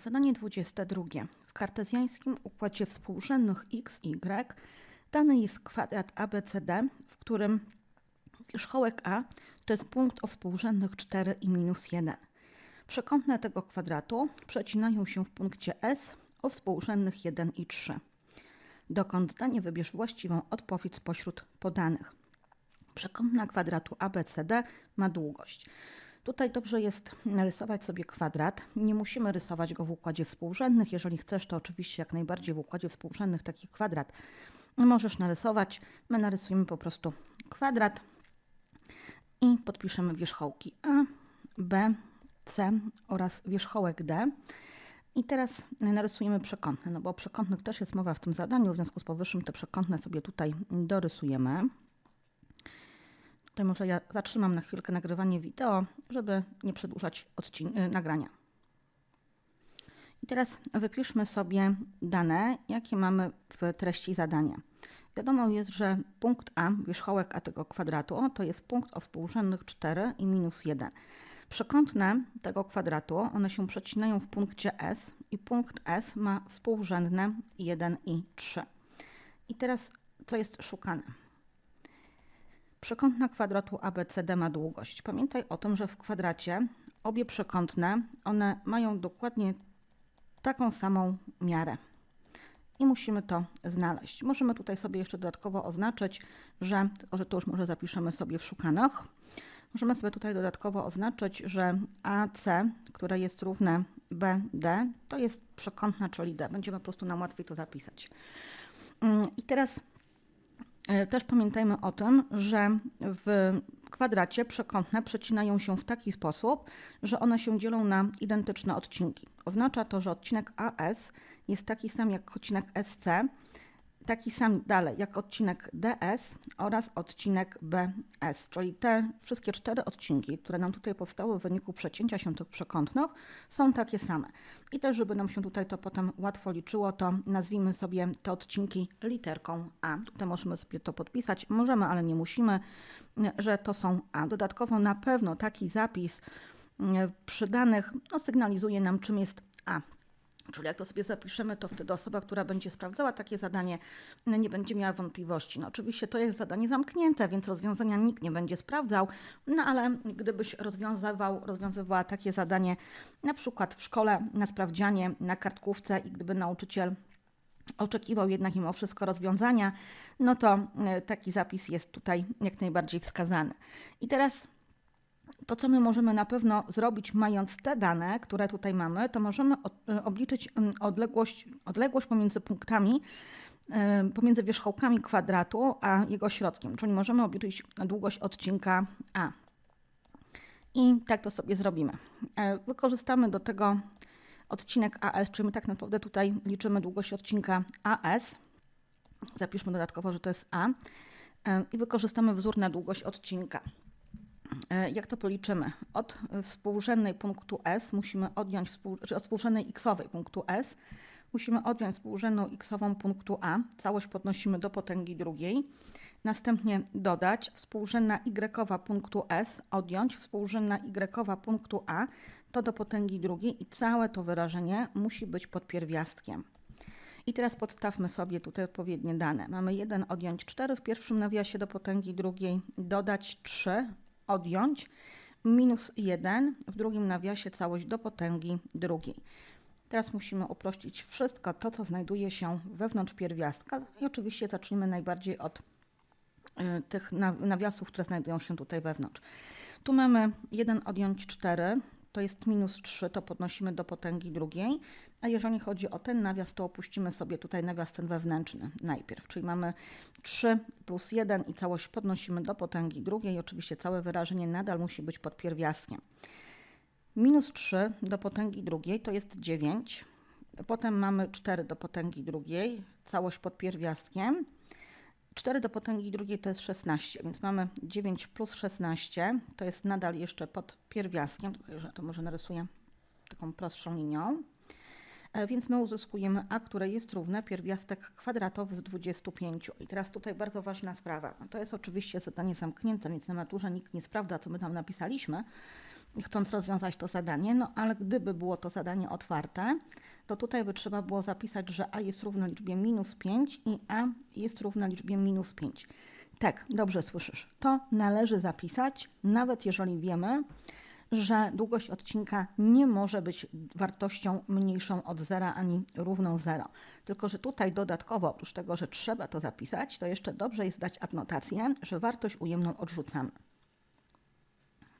Zadanie 22. W kartezjańskim układzie współrzędnych x, y dany jest kwadrat ABCD, w którym wierzchołek A to jest punkt o współrzędnych 4 i minus 1. Przekątne tego kwadratu przecinają się w punkcie S o współrzędnych 1 i 3. Dokąd danie wybierz właściwą odpowiedź spośród podanych. Przekątna kwadratu ABCD ma długość. Tutaj dobrze jest narysować sobie kwadrat. Nie musimy rysować go w układzie współrzędnych. Jeżeli chcesz, to oczywiście jak najbardziej w układzie współrzędnych taki kwadrat możesz narysować. My narysujemy po prostu kwadrat i podpiszemy wierzchołki A, B, C oraz wierzchołek D. I teraz narysujemy przekątne, no bo o przekątnych też jest mowa w tym zadaniu, w związku z powyższym te przekątne sobie tutaj dorysujemy. Tutaj może ja zatrzymam na chwilkę nagrywanie wideo, żeby nie przedłużać y, nagrania. I teraz wypiszmy sobie dane, jakie mamy w treści zadania. Wiadomo jest, że punkt A, wierzchołek A tego kwadratu, to jest punkt o współrzędnych 4 i minus 1. Przekątne tego kwadratu, one się przecinają w punkcie S i punkt S ma współrzędne 1 i 3. I teraz co jest szukane? Przekątna kwadratu ABCD ma długość. Pamiętaj o tym, że w kwadracie obie przekątne, one mają dokładnie taką samą miarę. I musimy to znaleźć. Możemy tutaj sobie jeszcze dodatkowo oznaczyć, że, tylko że to już może zapiszemy sobie w szukanych. Możemy sobie tutaj dodatkowo oznaczyć, że AC, które jest równe BD, to jest przekątna, czyli D. Będziemy po prostu nam łatwiej to zapisać. Mm, I teraz też pamiętajmy o tym, że w kwadracie przekątne przecinają się w taki sposób, że one się dzielą na identyczne odcinki. Oznacza to, że odcinek AS jest taki sam jak odcinek SC, taki sam dalej jak odcinek DS oraz odcinek BS, czyli te wszystkie cztery odcinki, które nam tutaj powstały w wyniku przecięcia się tych przekątnych, są takie same. I też, żeby nam się tutaj to potem łatwo liczyło, to nazwijmy sobie te odcinki literką A. Tutaj możemy sobie to podpisać, możemy, ale nie musimy, że to są A. Dodatkowo na pewno taki zapis przy danych no, sygnalizuje nam, czym jest A. Czyli jak to sobie zapiszemy, to wtedy osoba, która będzie sprawdzała takie zadanie, nie będzie miała wątpliwości. No oczywiście to jest zadanie zamknięte, więc rozwiązania nikt nie będzie sprawdzał, no ale gdybyś rozwiązywał, rozwiązywała takie zadanie na przykład w szkole, na sprawdzianie, na kartkówce i gdyby nauczyciel oczekiwał jednak mimo wszystko rozwiązania, no to e, taki zapis jest tutaj jak najbardziej wskazany. I teraz to, co my możemy na pewno zrobić, mając te dane, które tutaj mamy, to możemy e, obliczyć mm, odległość, odległość pomiędzy punktami, e, pomiędzy wierzchołkami kwadratu a jego środkiem, czyli możemy obliczyć długość odcinka A. I tak to sobie zrobimy. E, wykorzystamy do tego odcinek AS, czyli my tak naprawdę tutaj liczymy długość odcinka AS. Zapiszmy dodatkowo, że to jest A. I wykorzystamy wzór na długość odcinka. E, jak to policzymy? Od współrzędnej punktu S musimy odjąć, czy od współrzędnej xowej punktu S musimy odjąć współrzędną xową punktu A. Całość podnosimy do potęgi drugiej. Następnie dodać współrzędna y punktu S, odjąć współrzędna y punktu A, to do potęgi drugiej i całe to wyrażenie musi być pod pierwiastkiem. I teraz podstawmy sobie tutaj odpowiednie dane. Mamy 1 odjąć 4 w pierwszym nawiasie do potęgi drugiej, dodać 3 odjąć minus 1 w drugim nawiasie całość do potęgi drugiej. Teraz musimy uprościć wszystko to, co znajduje się wewnątrz pierwiastka i oczywiście zacznijmy najbardziej od y, tych nawiasów, które znajdują się tutaj wewnątrz. Tu mamy 1 odjąć 4, to jest minus 3, to podnosimy do potęgi drugiej, a jeżeli chodzi o ten nawias, to opuścimy sobie tutaj nawias ten wewnętrzny najpierw, czyli mamy 3 plus 1 i całość podnosimy do potęgi drugiej. Oczywiście całe wyrażenie nadal musi być pod pierwiastkiem. Minus 3 do potęgi drugiej to jest 9. Potem mamy 4 do potęgi drugiej, całość pod pierwiastkiem. 4 do potęgi drugiej to jest 16, więc mamy 9 plus 16, to jest nadal jeszcze pod pierwiastkiem, to może narysuję taką prostszą linią. E, więc my uzyskujemy a, które jest równe pierwiastek kwadratowy z 25. I teraz tutaj bardzo ważna sprawa. To jest oczywiście zadanie zamknięte, więc na maturze nikt nie sprawdza, co my tam napisaliśmy. Chcąc rozwiązać to zadanie, no ale gdyby było to zadanie otwarte, to tutaj by trzeba było zapisać, że a jest równa liczbie minus 5 i a jest równa liczbie minus 5. Tak, dobrze słyszysz. To należy zapisać, nawet jeżeli wiemy, że długość odcinka nie może być wartością mniejszą od zera ani równą 0. Tylko, że tutaj dodatkowo, oprócz tego, że trzeba to zapisać, to jeszcze dobrze jest dać adnotację, że wartość ujemną odrzucamy.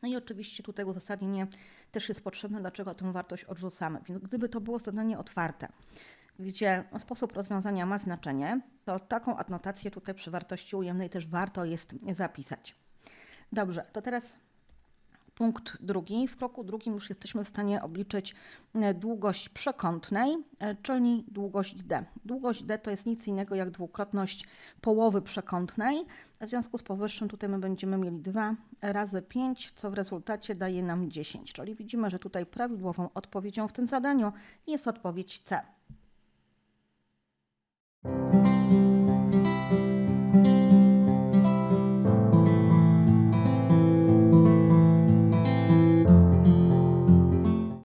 No i oczywiście tutaj uzasadnienie też jest potrzebne, dlaczego tę wartość odrzucamy. Więc gdyby to było zadanie otwarte, gdzie sposób rozwiązania ma znaczenie, to taką adnotację tutaj przy wartości ujemnej też warto jest zapisać. Dobrze, to teraz punkt drugi. W kroku drugim już jesteśmy w stanie obliczyć e, długość przekątnej, e, czyli długość d. Długość d to jest nic innego jak dwukrotność połowy przekątnej. W związku z powyższym tutaj my będziemy mieli 2 razy 5, co w rezultacie daje nam 10. Czyli widzimy, że tutaj prawidłową odpowiedzią w tym zadaniu jest odpowiedź C.